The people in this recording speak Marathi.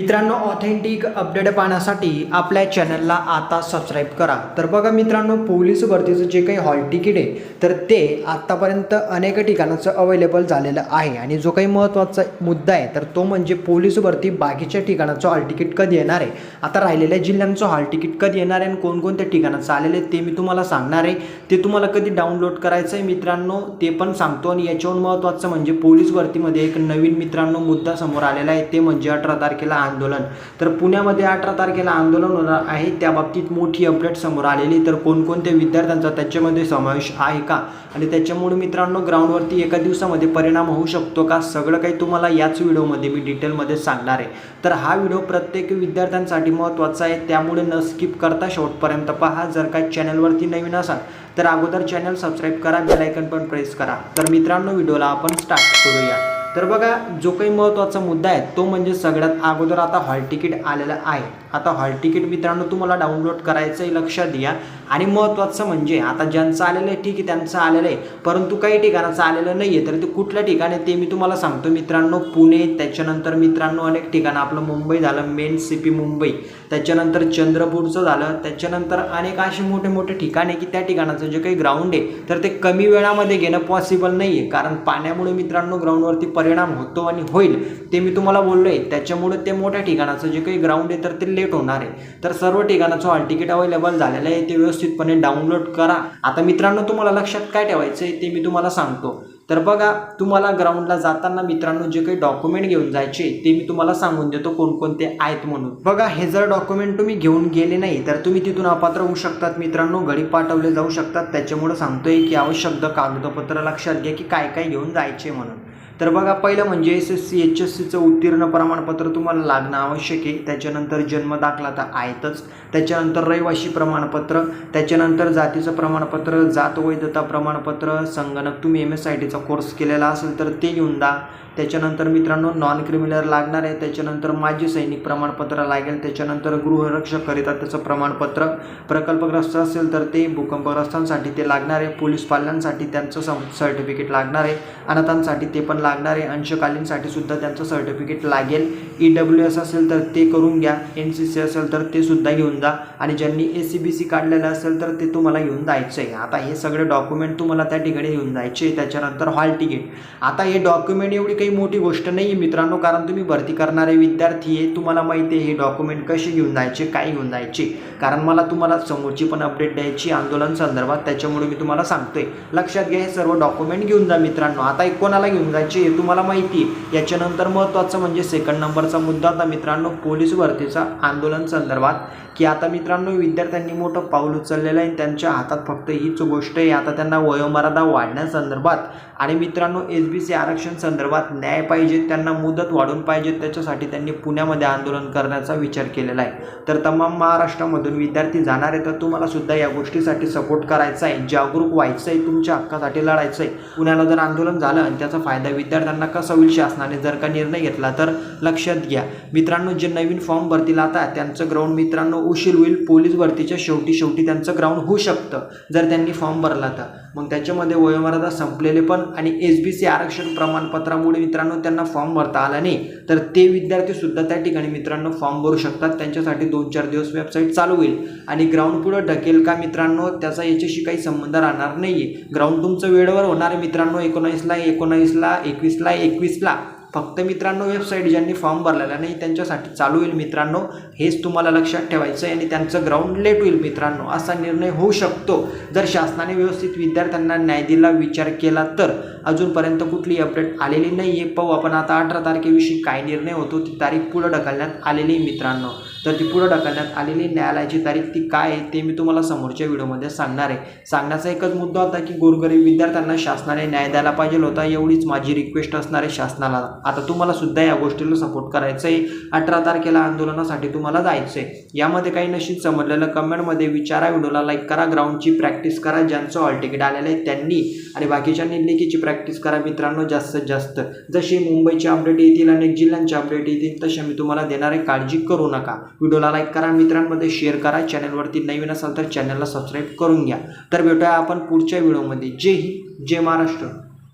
मित्रांनो ऑथेंटिक अपडेट पाहण्यासाठी आपल्या चॅनलला आता सबस्क्राईब करा. तर बघा मित्रांनो पोलीस भरतीचं जे काही हॉल तिकीट आहे तर ते आत्तापर्यंत अनेक ठिकाणाचं अवेलेबल झालेलं आहे. आणि जो काही महत्त्वाचा मुद्दा आहे तर तो म्हणजे पोलीस भरती बाकीच्या ठिकाणाचं हॉल तिकीट कधी येणार आहे? आता राहिलेल्या जिल्ह्यांचं हॉल तिकीट कधी येणार आहे आणि कोणकोणत्या ठिकाणाचं आलेलं आहे ते मी तुम्हाला सांगणार आहे. ते तुम्हाला कधी डाउनलोड करायचं आहे मित्रांनो ते पण सांगतो. आणि याच्यावर महत्त्वाचं म्हणजे पोलीस भरतीमध्ये एक नवीन मित्रांनो मुद्दा समोर आलेला आहे ते म्हणजे अठरा तारखेला आंदोलन. तर पुण्यामध्ये अठरा तारखेला आंदोलन होणार आहे. त्या बाबतीत मोठी अपडेट समोर आलेली. तर कोणकोणत्या विद्यार्थ्यांचा त्याच्यामध्ये समावेश आहे का? आणि त्याच्यामुळे मित्रांनो ग्राउंडवरती एका दिवसामध्ये परिणाम होऊ शकतो का? सगळं काही तुम्हाला याच व्हिडिओमध्ये मी डिटेलमध्ये सांगणार आहे. तर हा व्हिडिओ प्रत्येक विद्यार्थ्यांसाठी महत्त्वाचा आहे. त्यामुळे न स्किप करता शेवटपर्यंत पहा. जर काय चॅनलवरती नवीन असाल तर अगोदर चॅनल सबस्क्राईब करा. बेलायकन पण प्रेस करा. तर मित्रांनो व्हिडिओला आपण स्टार्ट करूया. तर बघा जो काही महत्त्वाचा मुद्दा आहे तो म्हणजे सगळ्यात अगोदर आता हॉल तिकीट आलेलं आहे. आता हॉल तिकीट मित्रांनो तुम्हाला डाउनलोड करायचं आहे लक्षात द्या आणि महत्त्वाचं म्हणजे आता ज्यांचं आलेलं आहे ठीक आहे त्यांचं आलेलं आहे परंतु काही ठिकाणाचं आलेलं नाही आहे तर ते कुठल्या ठिकाणी ते मी तुम्हाला सांगतो. मित्रांनो पुणे त्याच्यानंतर मित्रांनो अनेक ठिकाणं आपलं मुंबई झालं मेन सी पी मुंबई त्याच्यानंतर चंद्रपूरचं झालं त्याच्यानंतर अनेक असे मोठे मोठे ठिकाणे की त्या ठिकाणाचं जे काही ग्राउंड आहे तर ते कमी वेळामध्ये घेणं पॉसिबल नाही आहे. कारण पाण्यामुळे मित्रांनो ग्राउंडवरती परिणाम होतो आणि होईल ते मी तुम्हाला बोललो आहे त्याच्यामुळे ते मोठ्या ठिकाणाचं जे काही ग्राउंड आहे तर ते लेट होणार आहे. तर सर्व ठिकाणाचं हॉल तिकीट अवेलेबल झालेलं आहे ते व्यवस्थितपणे डाउनलोड करा. आता मित्रांनो तुम्हाला लक्षात काय ठेवायचं आहे ते मी तुम्हाला सांगतो. तर बघा तुम्हाला ग्राउंडला जाताना मित्रांनो जे काही डॉक्युमेंट घेऊन जायचे ते मी तुम्हाला सांगून देतो कोणकोणते आहेत म्हणून. बघा हे जर डॉक्युमेंट तुम्ही घेऊन गेले नाही तर तुम्ही तिथून अपात्र होऊ शकतात मित्रांनो घरी पाठवले जाऊ शकतात. त्याच्यामुळे सांगतोय की आवश्यक कागदपत्र लक्षात घ्या की काय काय घेऊन जायचे म्हणून. तर बघा पहिलं म्हणजे S S C H S सीचं उत्तीर्ण प्रमाणपत्र तुम्हाला लागणं आवश्यक आहे. त्याच्यानंतर जन्म दाखला तर आहेतच. त्याच्यानंतर रहिवाशी प्रमाणपत्र त्याच्यानंतर जातीचं प्रमाणपत्र जात वैधता प्रमाणपत्र संगणक तुम्ही एम एस आय टीचा कोर्स केलेला असेल तर ते घेऊन द्या. त्याच्यानंतर मित्रांनो नॉन क्रिमिनल लागणार आहे. त्याच्यानंतर माजी सैनिक प्रमाणपत्र लागेल. त्याच्यानंतर गृहरक्षकरिता त्याचं प्रमाणपत्र प्रकल्पग्रस्त असेल तर ते भूकंपग्रस्तांसाठी ते लागणार आहे. पोलीस पाल्यांसाठी त्यांचं सर्टिफिकेट लागणार आहे. अनाथांसाठी ते पण लागणार आहे. अंशकालीनसाठी सुद्धा त्यांचं सर्टिफिकेट लागेल. ई डब्ल्यू एस असेल तर ते करून घ्या. एन सी सी असेल तर ते सुद्धा घेऊन जा. आणि ज्यांनी ए सी बी सी काढलेलं असेल तर ते तुम्हाला घेऊन जायचं आहे आता हे सगळे डॉक्युमेंट तुम्हाला त्या ठिकाणी घेऊन जायचे. आहे. त्याच्यानंतर हॉल तिकीट आता हे डॉक्युमेंट एवढी काही मोठी गोष्ट नाही आहे मित्रांनो कारण तुम्ही भरती करणारे विद्यार्थी आहे. तुम्हाला माहिती आहे हे डॉक्युमेंट कसे घेऊन जायचे काय घेऊन जायचे. कारण मला तुम्हाला समोरची पण अपडेट द्यायची आंदोलन संदर्भात त्याच्यामुळे मी तुम्हाला सांगतोय. लक्षात घ्या हे सर्व डॉक्युमेंट घेऊन जा मित्रांनो. आता एक कोणाला घेऊन जायचे हे तुम्हाला माहिती आहे. याच्यानंतर महत्त्वाचं म्हणजे सेकंड नंबरचा मुद्दा आता मित्रांनो पोलीस भरतीचा आंदोलन संदर्भात. की आता मित्रांनो विद्यार्थ्यांनी मोठं पाऊल उचललेलं आहे त्यांच्या हातात फक्त हीच गोष्ट आहे. आता त्यांना वयोमर्यादा वाढण्यासंदर्भात. आणि मित्रांनो एस बी सी आरक्षण संदर्भात न्याय पाहिजे त्यांना मुदत वाढून पाहिजे त्याच्यासाठी त्यांनी पुण्यामध्ये आंदोलन करण्याचा विचार केलेला आहे. तर तमाम महाराष्ट्रामधून विद्यार्थी जाणार आहे तर तुम्हाला सुद्धा या गोष्टीसाठी सपोर्ट करायचा आहे. जागरूक व्हायचं आहे तुमच्या हक्कासाठी लढायचं आहे पुण्याला जर आंदोलन झालं आणि त्याचा फायदा विद्यार्थ्यांना कसा होईल शासनाने जर का निर्णय घेतला तर लक्षात घ्या. मित्रांनो जे नवीन फॉर्म भरतील आता त्यांचं ग्राउंड मित्रांनो उशीर होईल. पोलीस भरतीच्या शेवटी शेवटी त्यांचं ग्राउंड होऊ शकतं जर त्यांनी फॉर्म भरला तर. मग त्याच्यामध्ये वयोमर्यादा संपलेले पण आणि एस बी सी आरक्षण प्रमाणपत्रामुळे मित्रांनो त्यांना फॉर्म भरता आला नाही. तर ते विद्यार्थीसुद्धा त्या ठिकाणी मित्रांनो फॉर्म भरू शकतात. त्यांच्यासाठी दोन चार दिवस वेबसाईट चालू होईल. आणि ग्राउंड पुढं ढकेल का मित्रांनो त्याचा याच्याशी काही संबंध राहणार नाही आहे ग्राउंड तुमचं वेळेवर होणार आहे मित्रांनो. एकोणावीसला एकोणावीसला एकवीसला एकवीसला. फक्त मित्रांनो वेबसाईट ज्यांनी फॉर्म भरलेला नाही त्यांच्यासाठी चालू होईल मित्रांनो. हेच तुम्हाला लक्षात ठेवायचं आहे आणि त्यांचं ग्राउंड लेट होईल मित्रांनो असा निर्णय होऊ शकतो. जर शासनाने व्यवस्थित विद्यार्थ्यांना न्याय दिला विचार केला तर. अजूनपर्यंत कुठली अपडेट आलेली नाही आहे पाहू आपण आता अठरा तारखेविषयी काय निर्णय होतो ती तारीख पुढं ढकलण्यात आलेली आहे मित्रांनो. तर ती पुढं ढकलण्यात आलेली न्यायालयाची तारीख ती काय आहे ते मी तुम्हाला समोरच्या व्हिडिओमध्ये सांगणार आहे. सांगण्याचा एकच मुद्दा होता की गोरगरीब विद्यार्थ्यांना शासनाने न्याय द्यायला पाहिजे होता एवढीच माझी रिक्वेस्ट असणार आहे शासनाला. आता तुम्हाला सुद्धा या गोष्टीला सपोर्ट करायचं आहे अठरा तारखेला आंदोलनासाठी तुम्हाला जायचं आहे यामध्ये काही नशीब समजलेलं कमेंटमध्ये विचारा व्हिडिओला लाईक करा ग्राउंडची प्रॅक्टिस करा ज्यांचं हॉल तिकीट आलेलं आहे त्यांनी. आणि बाकीच्यांनी लेखीची प्रॅक्टिस प्रॅक्टिस करा मित्रांनो जास्तीत जास्त. जशी मुंबईचे अपडेट येतील अनेक जिल्ह्यांचे अपडेट येतील तसे मी तुम्हाला देणार आहे. काळजी करू नका. व्हिडिओला लाईक करा मित्रांमध्ये शेअर करा. चॅनलवरती नवीन असाल तर चॅनलला सबस्क्राईब करून घ्या. तर भेटूया आपण पुढच्या व्हिडिओमध्ये जय हिंद जय महाराष्ट्र.